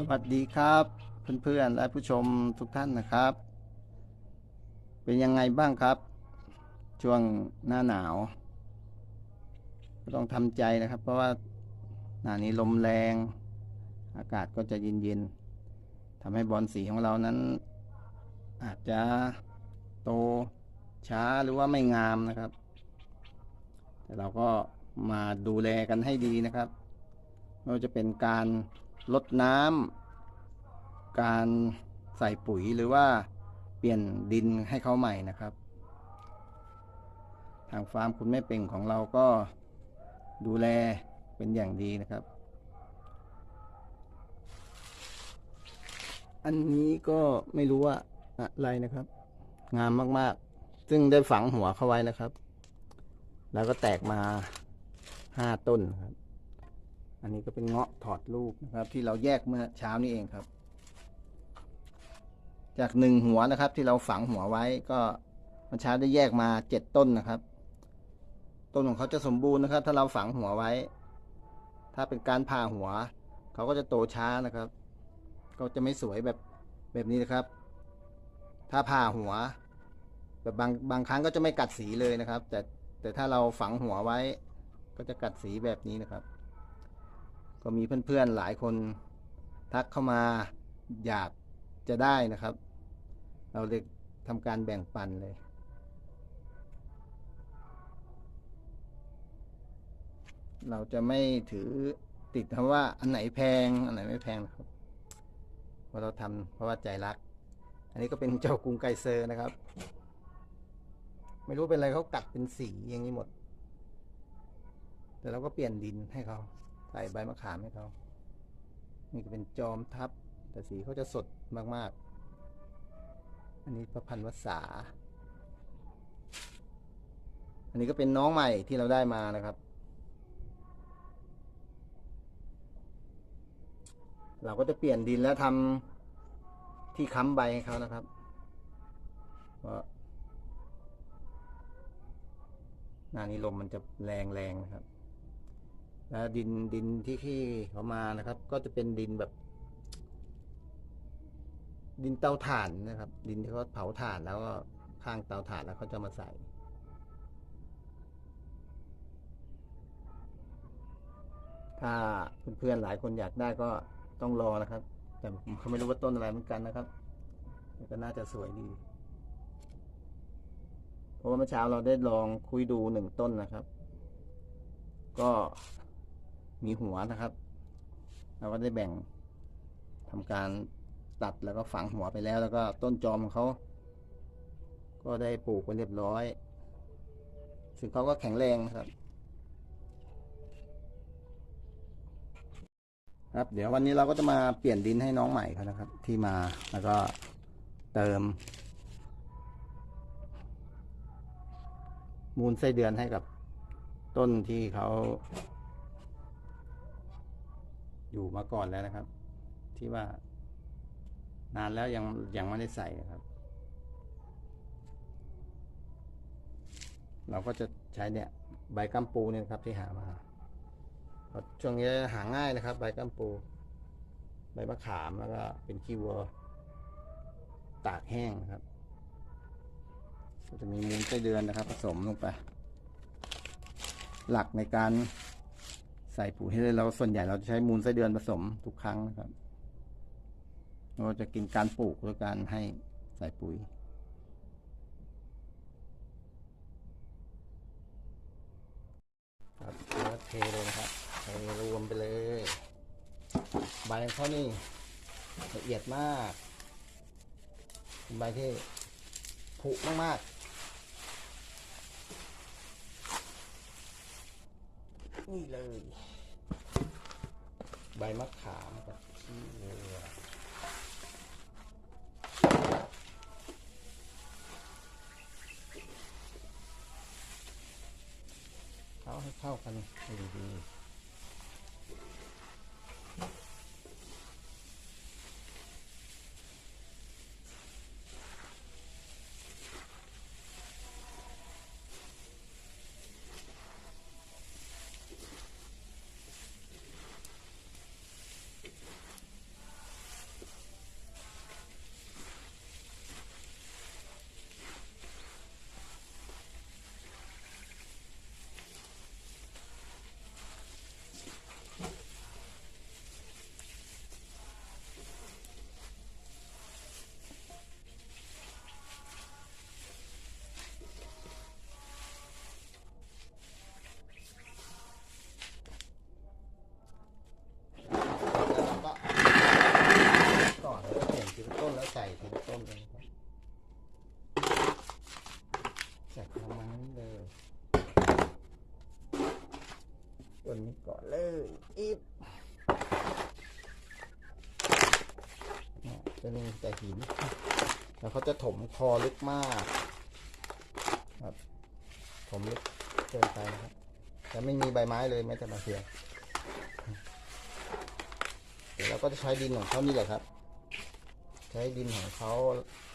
สวัสดีครับ เพื่อนๆและผู้ชมทุกท่านนะครับ เป็นยังไงบ้างครับ ช่วงหน้าหนาวก็ต้องทำใจนะครับ เพราะว่าหน้านี้ลมแรง อากาศก็จะเย็นๆทำให้บอลสีของเรานั้น อาจจะโตช้าหรือว่าไม่งามนะครับ แต่เราก็มาดูแลกันให้ดีนะครับไม่ว่าจะเป็นการ ลดน้ำการใส่ปุ๋ยหรือว่าเปลี่ยนดินให้เขาใหม่นะครับ ทางฟาร์มคุณแม่เป่งของเราก็ดูแลเป็นอย่างดีนะครับ อันนี้ก็ไม่รู้ว่าอะไรนะครับ งามมากๆ ซึ่งได้ฝังหัวเข้าไว้นะครับ แล้วก็แตกมาห้าต้นครับ อันนี้ก็เป็นเงาะถอดลูกนะครับ ที่เราแยกเมื่อเช้านี้เองครับ จากหนึ่งหัวนะครับ ที่เราฝังหัวไว้ก็เมื่อเช้าได้แยกมาเจ็ดต้นนะครับ ต้นของเขาจะสมบูรณ์นะครับ ถ้าเราฝังหัวไว้ ถ้าเป็นการผ่าหัว เขาก็จะโตช้านะครับ ก็จะไม่สวยแบบแบบนี้นะครับ ถ้าผ่าหัว แบบบางบางครั้งก็จะไม่กัดสีเลยนะครับ แต่แต่ถ้าเราฝังหัวไว้ ก็จะกัดสีแบบนี้นะครับ ก็มีเพื่อนๆหลายคนทักเข้ามาอยากจะได้นะครับ เราเลยทำการแบ่งปันเลย เราจะไม่ถือติดคำว่าอันไหนแพง อันไหนไม่แพงนะครับเพราะเราทำเพราะว่าใจรัก อันนี้ก็เป็นเจ้ากรุงไกเซอร์นะครับ ไม่รู้เป็นอะไรเขากัดเป็นสีอย่างนี้หมด แต่เราก็เปลี่ยนดินให้เขา ใส่ใบมะขามให้เขา นี่ก็เป็นจอมทับ แต่สีเขาจะสดมากๆ อันนี้ประพันธ์วสาอันนี้ก็เป็นน้องใหม่ที่เราได้มานะครับ เราก็จะเปลี่ยนดินแล้วทำที่ค้ำใบให้เขานะครับหน้านี้ลมมันจะแรงๆนะครับ แล้วดินดินที่ที่เขามานะครับ ก็จะเป็นดินแบบ ดินเตาถ่านนะครับ ดินที่เขาเผาถ่านแล้วก็ข้างเตาถ่านแล้วเขาจะมาใส่ถ้าเพื่อนๆหลายคนอยากได้ก็ต้องรอนะครับ แต่ผมเขาไม่รู้ว่าต้นอะไรเหมือนกันนะครับแต่ก็น่าจะสวยดี เพราะว่าเมื่อเช้าเราได้ลองคุยดูหนึ่งต้นนะครับ ก็ มีหัวนะครับ เราก็ได้แบ่งทำการตัดแล้วก็ฝังหัวไปแล้ว แล้วก็ต้นจอมของเขา ก็ได้ปลูกไว้เรียบร้อย ซึ่งเขาก็แข็งแรงนะครับ ครับ เดี๋ยววันนี้เราก็จะมาเปลี่ยนดินให้น้องใหม่เขานะครับ ที่มาแล้วก็เติม มูลไส้เดือนให้กับต้นที่เขา อยู่มาก่อนแล้วนะครับ ที่ว่านานแล้วยังยังไม่ได้ใส่นะครับ เราก็จะใช้เนี่ยใบกัมปูเนี่ยครับที่หามาช่วงนี้หาง่ายนะครับ ใบกัมปู ใบมะขามแล้วก็เป็นขี้วัวตากแห้งนะครับก็จะมีมูลไส้เดือนนะครับ ผสมลงไป หลักในการ ใส่ปุ๋ยให้เราส่วนใหญ่เราจะใช้มูลไส้เดือนผสมทุกครั้งนะครับ เราจะกินการปลูกหรือการให้ใส่ปุ๋ยครับแล้วเทเลยนะครับเทรวมไปเลย ใบเขานี่ละเอียดมากเป็นใบที่ผุมากๆนี่เลย ใบมะขามกับขี้วัวเข้าให้เข้ากันดี จะมี แต่หิน แล้วเขาจะถมคอลึกมากครับถมลึกเกินไปนะครับ แต่ไม่มีใบไม้เลยแม้แต่ใบเดียวเดี๋ยวเราก็จะใช้ดินของเขานี่แหละครับ ใช้ดินของเขา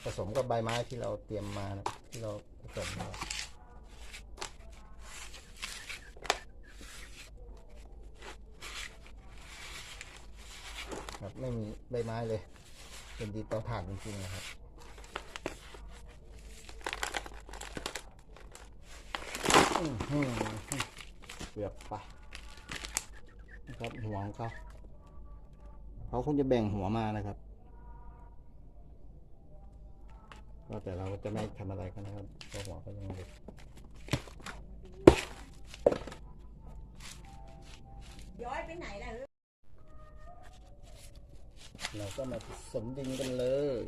ผสมกับใบไม้ที่เราเตรียมมานะที่เราผสมมาครับไม่มีใบไม้เลย เป็นดินเตาถ่านจริงๆนะครับเกือบไปนะครับหัวของเขาเขาคงจะแบ่งหัวมานะครับก็แต่เราก็จะไม่ทำอะไรกันนะครับเพราะหัวก็ยังเด็ก ก็มาผสมดินกันเลย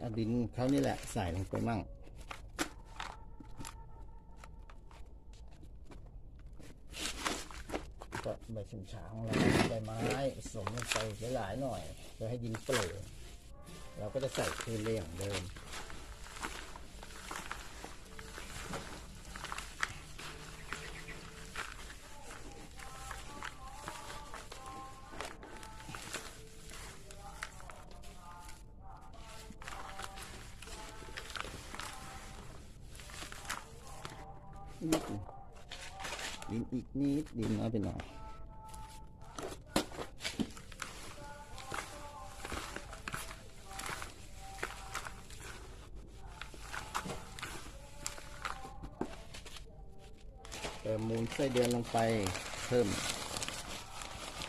เอาดินเขานี่แหละใส่ลงไปมั่งก็ใบชิมฉาของเราใบไม้ผสมลงไปหลายๆหน่อยเพื่อให้ดินเปลือยเราก็จะใส่คืนเลยอย่างเดิม อีกนิดดินน้อยไปหน่อยเติมมูลไส้เดือนลงไปเพิ่ม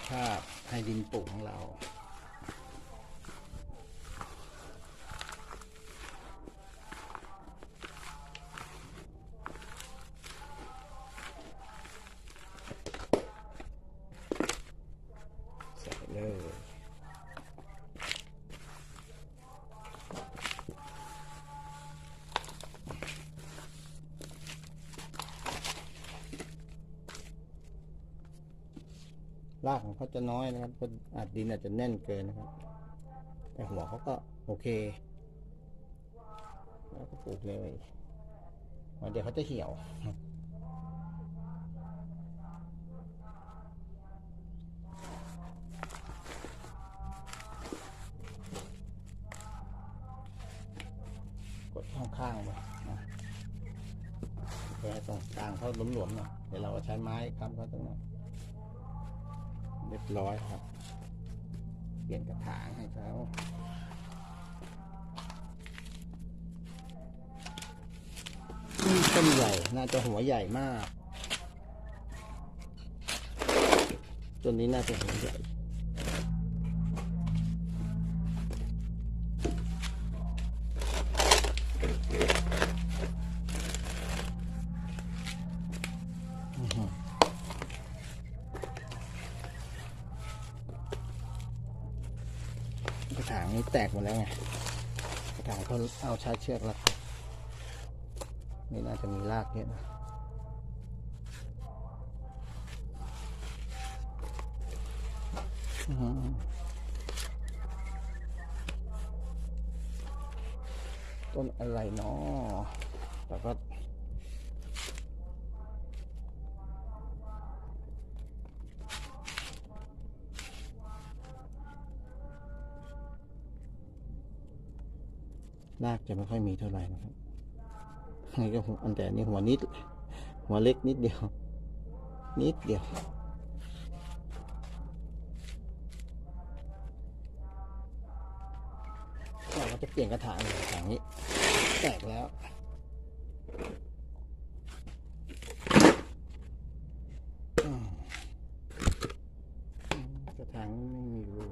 ภาพให้ดินปลูกของเรา ใส่เลย รากของเขาจะน้อยนะครับเพราะอาจดินอาจจะแน่นเกินนะครับ แต่หัวเขาก็โอเค แล้วก็ปลูกเลยเดี๋ยวเขาจะเหี่ยวกดข้างๆไปนะเพื่อให้ตรงกลางเขาหลวมๆหน่อยเดี๋ยวเราก็ใช้ไม้ค้ำเขาตรงนั้น เรียบร้อยครับ เปลี่ยนกระถางให้เขาต้นใหญ่ น่าจะหัวใหญ่มากต้นนี้น่าจะหัวใหญ่ แตกหมดแล้วไงกระถางเขาเอาชาเชือกรัดนี่น่าจะมีรากเยอะนะต้นอะไรเนาะแต่ก็ รากจะไม่ค่อยมีเท่าไหร่นะครับนี่ก็หัวอันแต่นี่หัวนิด หัวเล็กนิดเดียว นิดเดียว เราจะเปลี่ยนกระถางกระถางนี้ แตกแล้วกระถางไม่มีรู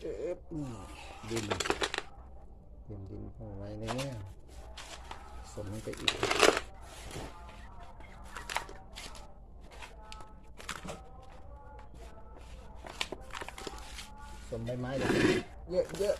เอ๊บนี่ดินเตรียมดินเข้าไว้เนี่ยสมลงไปอีกส ม ใบไม้เลยเยอะเยอะ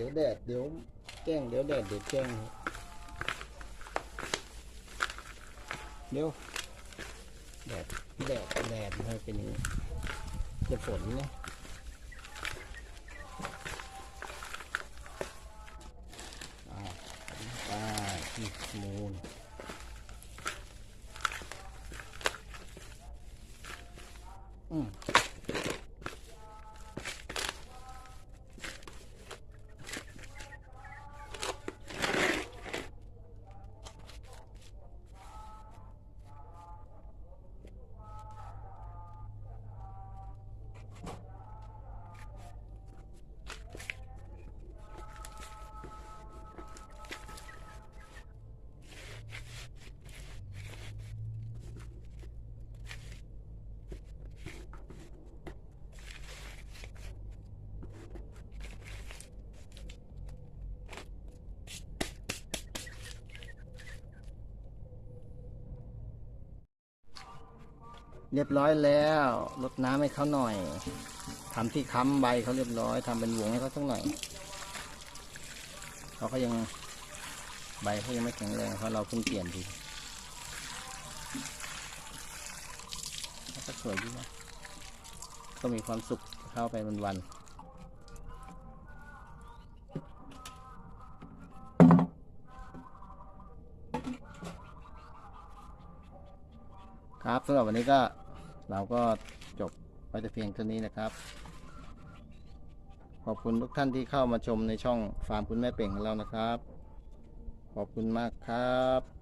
ดี๋ยวแดดเดี๋ยวแจ้งเดี๋ยวแดดเดี๋ยวแจ้งเดี๋ยวแดดแดดแดดมันเป็นอย่างนี้จะฝนเนี่ยอ่าไปที่มูลอืม เรียบร้อยแล้วลดน้ำให้เขาหน่อยทำที่ค้ำใบเขาเรียบร้อยทำเป็นวงให้เขาสักหน่อยเขาก็ยังใบเขายังไม่แข็งแรงเพราะเราเพิ่งเปลี่ยนดีก็สวยดีนะก็มีความสุขเข้าไปวันๆ ครับสำหรับวันนี้ก็เราก็จบไปแต่เพียงเท่านี้นะครับ ขอบคุณทุกท่านที่เข้ามาชมในช่องฟาร์มคุณแม่เป่งของเรานะครับ ขอบคุณมากครับ